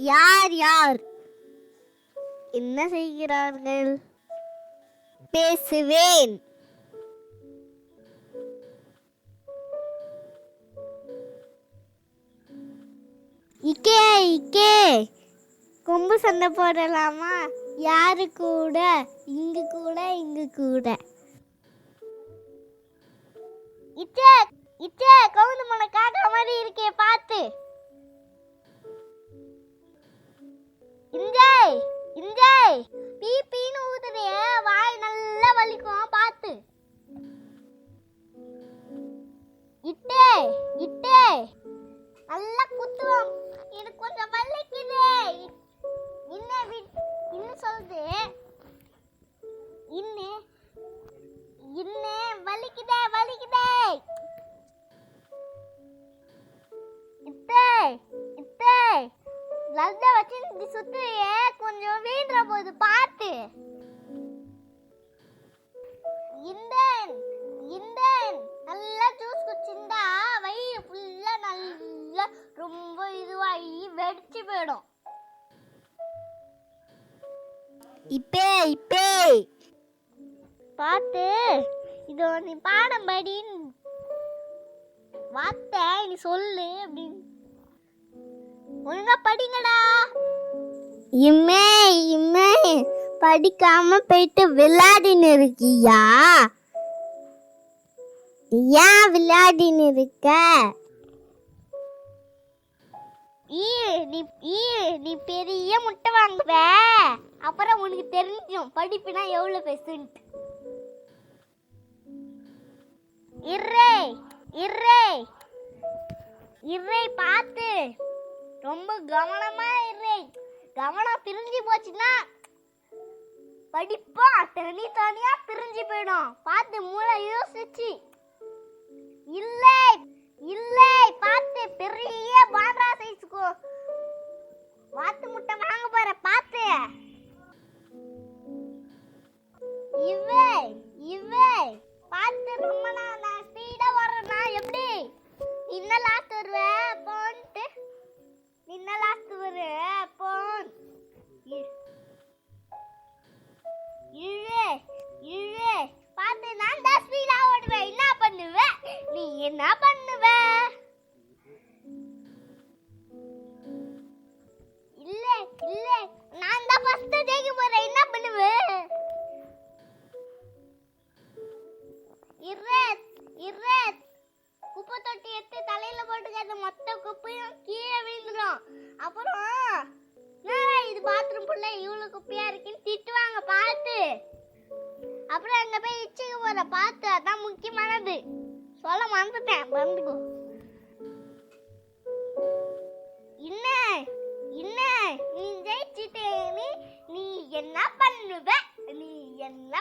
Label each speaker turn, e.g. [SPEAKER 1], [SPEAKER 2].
[SPEAKER 1] யார் யார்? என்ன செய்கிறார்கள்? பேசுவேன். இக்கே இக்கே. கொம்பு சண்டை போடலாமா? யாரு கூட? இங்கு கூட இங்கு கூட. லல்ல வச்சு இப்படி சுத்துறியே கொஞ்சம் வீடுற போது பார்த்து இந்தன் இந்தன். நல்லா ஜூஸ் குடிச்சிருந்தா வயிறு ஃபுல்லா நல்லா ரொம்ப இதுவாகி வெடிச்சு போயிடும். இப்பே இப்பே. பார்த்து இது நீ பாடம் படின்னு வார்த்தை நீ சொல்லு அப்படின்னு. ஒழுங்கா படிங்கடா. இம்மே இம்மே படிக்காம போயிட்டு விளையாடின்னு இருக்கியா? ஏன் விளையாடின்னு இருக்க? ஈ நீ ஈ நீ பெரிய முட்டை வாங்குவ. அப்புறம் உனக்கு தெரிஞ்சும் படிப்புனா எவ்வளவு பெசுன்ட்டு இர்ரே இர்ரே இர்ரே பார்த்து. ரொம்ப கவனமா இரு. கவனம் பிரிஞ்சு போச்சுன்னா படிப்பா தனி தனியா பிரிஞ்சு போயிடும். பார்த்து மூளை யோசிச்சு. இல்லை இல்லை பார்த்து பெரிய பாண்டா சைஸ்க்கு வாத்து முட்டை வாங்க போற பார்த்து. இவே இவே பார்த்து ரொம்ப நான் நான் ஸ்பீடா வர்றேன்னா எப்படி? இன்னும் லாஸ்ட் வருவேன் போன்ட்டு நின்ன லாஸ்ட் வரு போன் இழு இழு. பார்த்து நான் தான் ஸ்பீடா ஓடுவேன். என்ன பண்ணுவ? நீ என்ன பண்ணுவ? இல்ல இல்ல. நான் தான் ஃபர்ஸ்ட் ஜெயிக்க போறேன். என்ன பண்ணுவ? இர்ரேத் இர்ரேத் குப்பை தொட்டி எடுத்து தலையில போட்டுக்காத மொத்த குப்பையும் கீழே விழுந்துடும் அப்புறம் இது பாத்ரூம் புள்ள இவ்வளவு குப்பையா இருக்குன்னு திட்டுவாங்க பார்த்து. அப்புறம் அங்க போய் இச்சைக்கு போற பார்த்து. அதான் முக்கியமானது. சொல்ல மறந்துட்டேன் மறந்துக்கோ. என்ன? என்ன? நீ ஜெயிச்சிட்டே நீ நீ என்ன பண்ணுவ? நீ என்ன